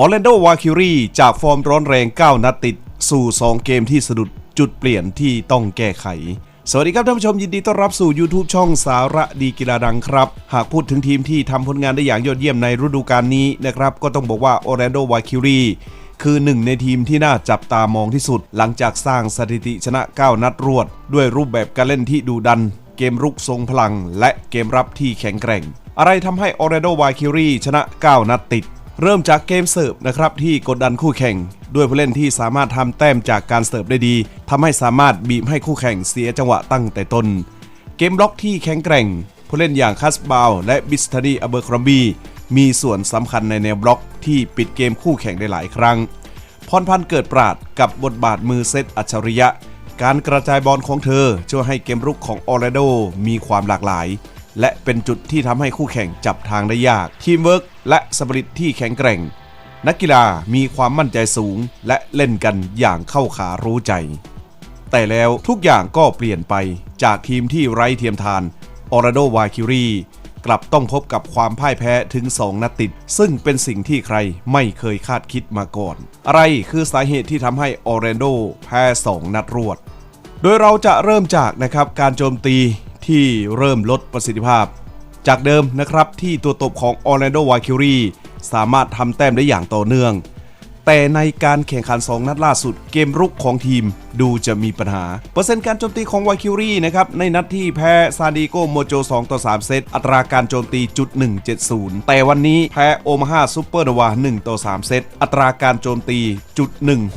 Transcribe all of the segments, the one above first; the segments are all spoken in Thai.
ออร์แลนโดวาคิรีจากฟอร์มร้อนแรง 9 นัดติด สู่ 2 เกมที่สะดุดจุดเปลี่ยนที่ต้องแก้ไข สวัสดีครับท่านผู้ชมยินดีต้อนรับสู่ YouTube ช่องสาระดีกีฬาดังครับ หากพูดถึงทีมที่ทำผลงานได้อย่างยอดเยี่ยมในฤดูกาลนี้นะครับ ก็ต้องบอกว่าออร์แลนโดวาคิรีคือหนึ่งในทีมที่น่าจับตามองที่สุด หลังจากสร้างสถิติชนะ 9 นัดรวด ด้วยรูปแบบการเล่นที่ดุดัน เกมรุกทรงพลัง และเกมรับที่แข็งแกร่ง อะไรทำให้ออร์แลนโดวาคิรีชนะ 9 นัดติด เริ่มจากเกมเสิร์ฟนะครับที่กดดันคู่แข่ง ด้วยผู้เล่นที่สามารถทำแต้มจากการเสิร์ฟได้ดีทำให้สามารถบีบให้คู่แข่งเสียจังหวะตั้งแต่ต้น เกมบล็อกที่แข็งแกร่ง ผู้เล่นอย่างคัสบาวและบิสตานีอเบอร์ครอมบีมีส่วนสำคัญในแนวบล็อกที่ปิดเกมคู่แข่งได้หลายครั้งพรพันธ์เกิดปราดกับบทบาทมือเซตอัจฉริยะ การกระจายบอลของเธอช่วยให้เกมรุกของออร์แลนโดมีความหลากหลาย และเป็นจุดที่ทำให้คู่แข่งจับทางได้ยาก ทีมเวิร์ก และสปริตที่แข็งแกร่ง นักกีฬามีความมั่นใจสูงและเล่นกันอย่างเข้าขารู้ใจ แต่แล้วทุกอย่างก็เปลี่ยนไปจากทีมที่ไร้เทียมทานออร์โดวาคิรีกลับต้องพบกับความพ่ายแพ้ถึง 2 นัดติด ซึ่งเป็นสิ่งที่ใครไม่เคยคาดคิดมาก่อน อะไรคือสาเหตุที่ทำให้ออเร์ a โดแพ้ 2 นัดรวด โดยเราจะเริ่มจากนะครับการโจมตีที่เริ่มลดประสิทธิภาพ จากเดิมนะครับที่ตัวตบของออร์แลนโดวาคิรีสามารถทำแต้มได้อย่างต่อเนื่อง แต่ในการแข่งขัน 2 นัดล่าสุดเกมรุกของทีมดูจะมีปัญหา เปอร์เซ็นต์การโจมตีของวาคิรีนะครับในนัดที่แพ้ซานดิโกโมโจ 2 ต่อ 3 เซต อัตราการโจมตีจุด170 แต่วันนี้แพ้โอมาฮาซูเปอร์โนวา 1 ต่อ 3 เซต อัตราการโจมตีจุด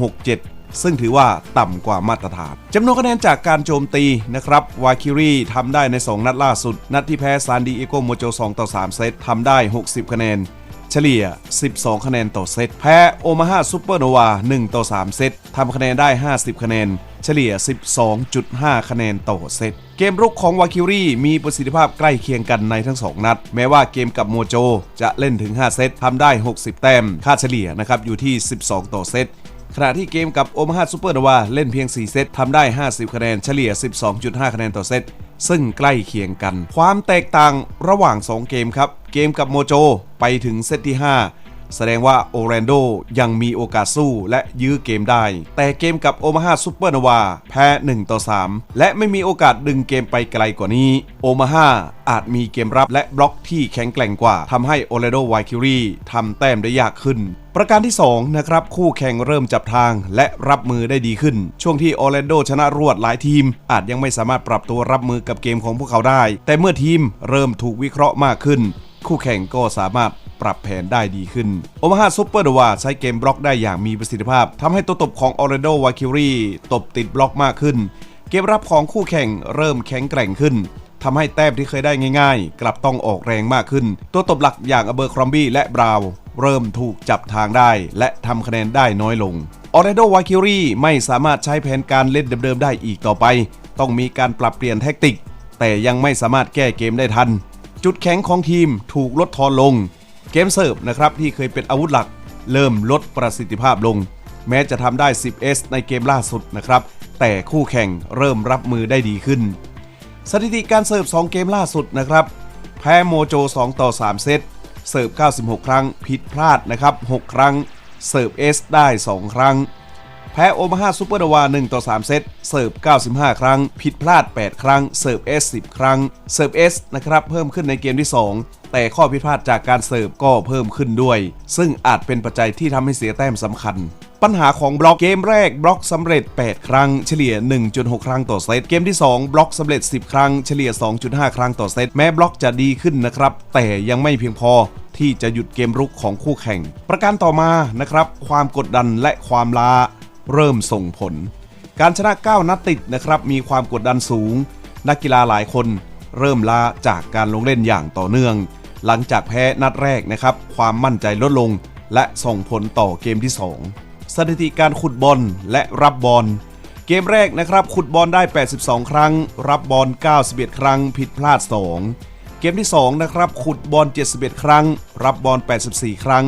167 ซึ่งถือว่าต่ำกว่ามาตรฐานจำนวนคะแนนจากการโจมตีนะครับ วาคิรีทำได้ใน 2 นัดล่าสุด นัดที่แพ้ซานดิเอโกโมโจ 2 ต่อ 3 เซตทำได้ 60 คะแนน เฉลี่ย 12 คะแนนต่อเซต แพ้โอมาฮาซูเปอร์โนวา 1 ต่อ 3 เซตทำคะแนนได้ 50 คะแนน เฉลี่ย 12.5 คะแนนต่อเซต เกมรุกของวาคิรีมีประสิทธิภาพใกล้เคียงกันในทั้ง 2 นัด แม้ว่าเกมกับโมโจ จะเล่นถึง 5 เซตทำได้ 60 แต้ม ค่าเฉลี่ยนะครับอยู่ที่ 12 ต่อเซต ขณะที่เกมกับโอมาฮาซูเปอร์นาวาเล่นเพียง 4 เซตทำได้ 50 คะแนนเฉลี่ย 12.5 คะแนนต่อเซตซึ่งใกล้เคียงกัน ความแตกต่างระหว่าง 2 เกมครับ เกมกับโมโจไปถึงเซตที่ 5 แสดงว่าโอแรนโดยังมีโอกาสสู้และยื้อเกมได้ แต่เกมกับโอมาฮาซูเปอร์โนวาแพ้ 1 ต่อ 3 และไม่มีโอกาสดึงเกมไปไกลกว่านี้ โอมาฮาอาจมีเกมรับและบล็อกที่แข็งแกร่งกว่าทำให้โอแรนโดไวคิรีทำแต้มได้ยากขึ้นประการที่ 2 นะครับ คู่แข่งเริ่มจับทางและรับมือได้ดีขึ้น ช่วงที่ออร์แลนโดชนะรวดหลายทีม อาจยังไม่สามารถปรับตัวรับมือกับเกมของพวกเขาได้ แต่เมื่อทีมเริ่มถูกวิเคราะห์มากขึ้น คู่แข่งก็สามารถ ปรับแผนได้ดีขึ้นโอมาฮาซูเปอร์ดวาใช้เกมบล็อกได้อย่างมีประสิทธิภาพทำให้ตัวตบของออร์แลนโดวาคิรีตบติดบล็อกมากขึ้น เกมรับของคู่แข่งเริ่มแข็งแกร่งขึ้นทำให้แต้มที่เคยได้ง่ายๆ กลับต้องออกแรงมากขึ้น ตัวตบหลักอย่างอเบอร์ครอมบี้และบราว์เริ่มถูกจับทางได้ และทำคะแนนได้น้อยลงออเรโดวาคิรีไม่สามารถใช้แผนการเล่นเดิมๆได้อีกต่อไป ต้องมีการปรับเปลี่ยนแทคติก แต่ยังไม่สามารถแก้เกมได้ทัน จุดแข็งของทีมถูกลดทอนลง เกมเสิร์ฟนะครับที่เคยเป็นอาวุธหลัก เริ่มลดประสิทธิภาพลง แม้จะทำได้ 10S ในเกมล่าสุดนะครับ แต่คู่แข่งเริ่มรับมือได้ดีขึ้น สถิติการเสิร์ฟ 2 เกมล่าสุดนะครับ แพ้โมโจ 2 ต่อ 3 เซต เสิร์ฟ 96 ครั้ง ผิดพลาดนะครับ 6 ครั้ง เสิร์ฟ S ได้ 2 ครั้ง แพ้โอมาฮาซูเปอร์โนวา1ต่อ 3 เซต เสิร์ฟ 95 ครั้ง ผิดพลาด 8 ครั้ง เสิร์ฟ S 10 ครั้ง เสิร์ฟ S นะครับเพิ่มขึ้นในเกมที่ 2แต่ข้อผิดพลาดจากการเสิร์ฟก็เพิ่มขึ้นด้วย ซึ่งอาจเป็นปัจจัยที่ทำให้เสียแต้มสำคัญ ปัญหาของบล็อกเกมแรกบล็อกสำเร็จ 8 ครั้ง เฉลี่ย 1.6 ครั้งต่อเซตเกมที่ 2 บล็อกสำเร็จ 10 ครั้ง เฉลี่ย 2.5 ครั้งต่อเซตแม้บล็อกจะดีขึ้นนะครับ แต่ยังไม่เพียงพอที่จะหยุดเกมรุกของคู่แข่ง ประการต่อมานะครับ ความกดดันและความล้า เริ่มส่งผล การชนะ 9 นัดติดนะครับ มีความกดดันสูง นักกีฬาหลายคน เริ่มลาจากการลงเล่นอย่างต่อเนื่อง หลังจากแพ้นัดแรกนะครับ ความมั่นใจลดลง และส่งผลต่อเกมที่ 2 สถิติการขุดบอลและรับบอล เกมแรกนะครับขุดบอลได้ 82 ครั้ง รับบอล 91 ครั้ง ผิดพลาด 2เกมที่ 2 นะครับ ขุดบอล 71 ครั้ง รับบอล 84 ครั้ง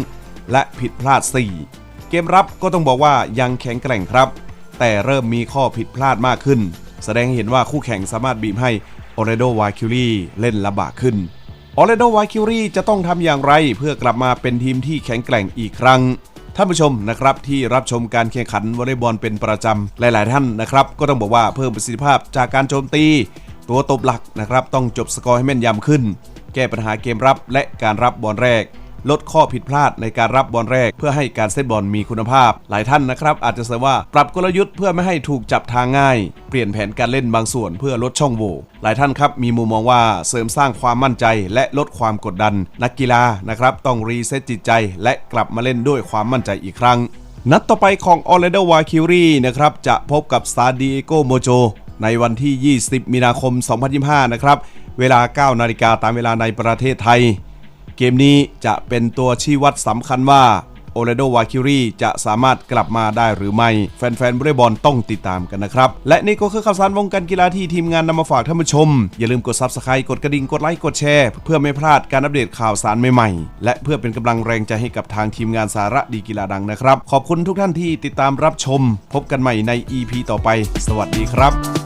และผิดพลาด 4 เกมรับก็ต้องบอกว่ายังแข็งแกร่งครับ แต่เริ่มมีข้อผิดพลาดมากขึ้น แสดงให้เห็นว่าคู่แข่งสามารถบีบให้ออเรโดวาคิรีเล่นลำบากขึ้นออเรโดวาคิรีจะต้องทำอย่างไรเพื่อกลับมาเป็นทีมที่แข็งแกร่งอีกครั้งท่านผู้ชมนะครับที่รับชมการแข่งขันวอลเลย์บอลเป็นประจำหลาย ๆ ท่านนะครับก็ต้องบอกว่าเพิ่มประสิทธิภาพจากการโจมตี ตัวตบหลักนะครับต้องจบสกอร์ให้แม่นยำขึ้น แก้ปัญหาเกมรับและการรับบอลแรก ลดข้อผิดพลาดในการรับบอลแรก เพื่อให้การเซตบอลมีคุณภาพ หลายท่านนะครับ อาจจะเสว่าปรับกลยุทธ์เพื่อไม่ให้ถูกจับทางง่าย เปลี่ยนแผนการเล่นบางส่วนเพื่อลดช่องโหว่หลายท่านครับมีมุมมองว่าเสริมสร้างความมั่นใจและลดความกดดัน นักกีฬานะครับต้องรีเซ็ตจิตใจ และกลับมาเล่นด้วยความมั่นใจอีกครั้ง นัดต่อไปของ o r l a n d o w a k i r i นะครับจะพบกับ s t a d i e g o Mojo ในวันที่ 20 มีนาคม 2025 นะครับ เวลา 9 นาฬิกาตามเวลาในประเทศไทย เกมนี้จะเป็นตัวชี้วัดสำคัญว่าโอเลโดวาคิรีจะสามารถกลับมาได้หรือไม่ แฟนๆบอลเลย์บอลต้องติดตามกันนะครับ และนี่ก็คือข่าวสารวงการกีฬาที่ทีมงานนำมาฝากท่านผู้ชม อย่าลืมกด Subscribe กดกระดิ่งกดไลค์กดแชร์ เพื่อไม่พลาดการอัปเดตข่าวสารใหม่ๆ และเพื่อเป็นกำลังแรงใจให้กับทางทีมงานสาระดีกีฬาดังนะครับ ขอบคุณทุกท่านที่ติดตามรับชม พบกันใหม่ใน EP ต่อไป สวัสดีครับ